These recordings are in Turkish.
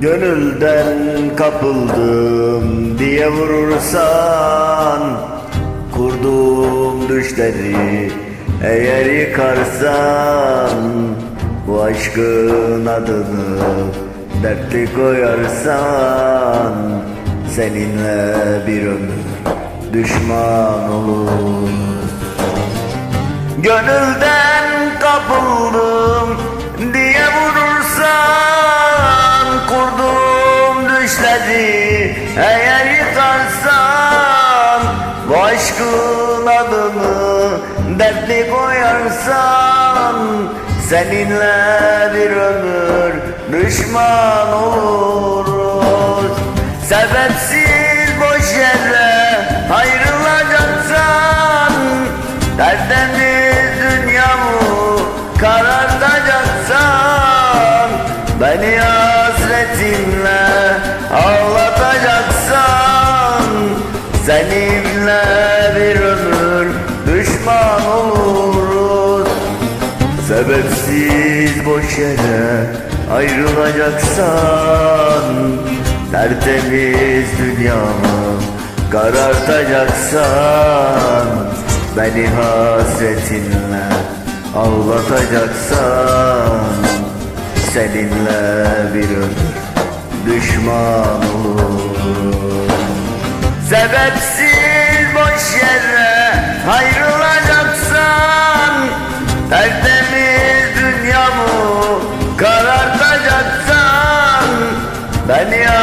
Gönülden kapıldım diye vurursan Kurduğum düşleri eğer yıkarsan Bu aşkın adını dertli koyarsan Seninle bir ömür düşman olur. Gönülden düşleri eğer yıkarsan Bu aşkın adını dertli koyarsan Seninle bir ömür düşman oluruz. Sebepsiz boş yere ayrılacaksan Tertemiz dünyamı karartacaksan Seninle bir ömür düşman oluruz. Sebepsiz boş yere ayrılacaksan Tertemiz dünyamı karartacaksan Beni hasretinle ağlatacaksan Seninle bir ömür düşman olur Sebepsiz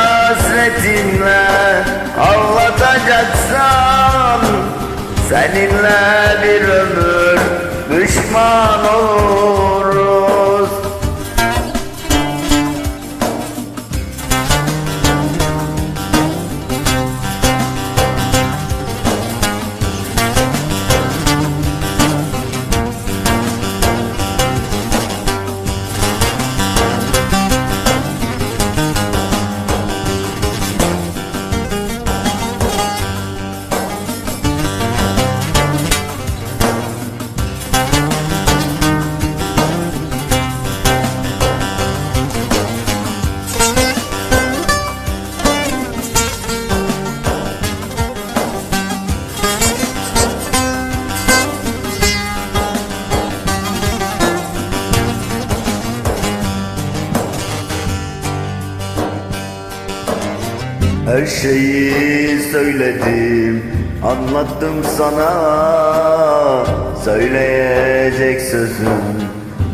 hasretinle ağlatacaksan Seninle bir ömür düşman oluruz Her şeyi söyledim, anlattım sana. Söyleyecek sözüm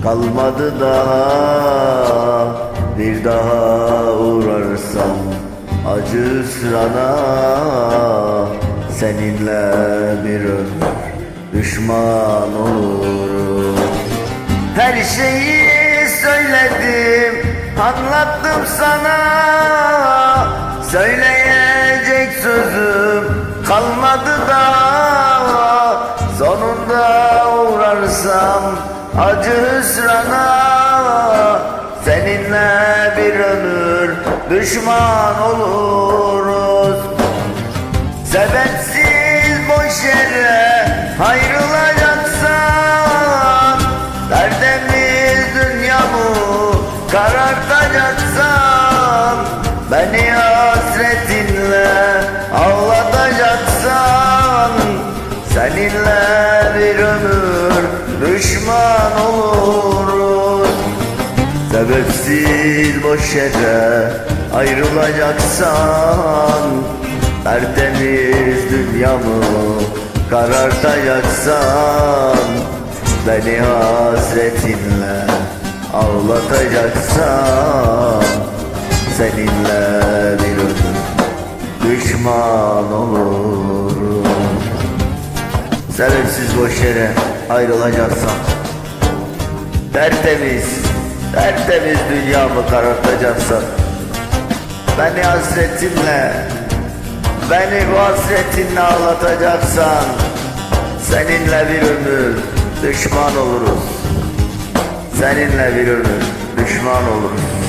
kalmadı daha. Bir daha uğrarsam acı hüsrana Seninle bir ömür düşman olurum. Her şeyi söyledim, anlattım sana Söyleyecek sözüm kalmadı da Sonunda uğrarsam acı hüsrana Seninle bir ömür düşman oluruz. Sebepsiz boş yere ayrılacaksan Tertemiz dünyamı karartacaksan Beni düşman oluruz. Sebepsiz boş yere ayrılacaksan Tertemiz dünyamı karartacaksan Beni hasretinle ağlatacaksan Seninle bir ömür düşman olurum Sebepsiz boş yere ayrılacaksan. Tertemiz, tertemiz dünyamı karartacaksan Beni hasretinle, beni bu hasretinle ağlatacaksan Seninle bir ömür düşman oluruz. Seninle bir ömür düşman oluruz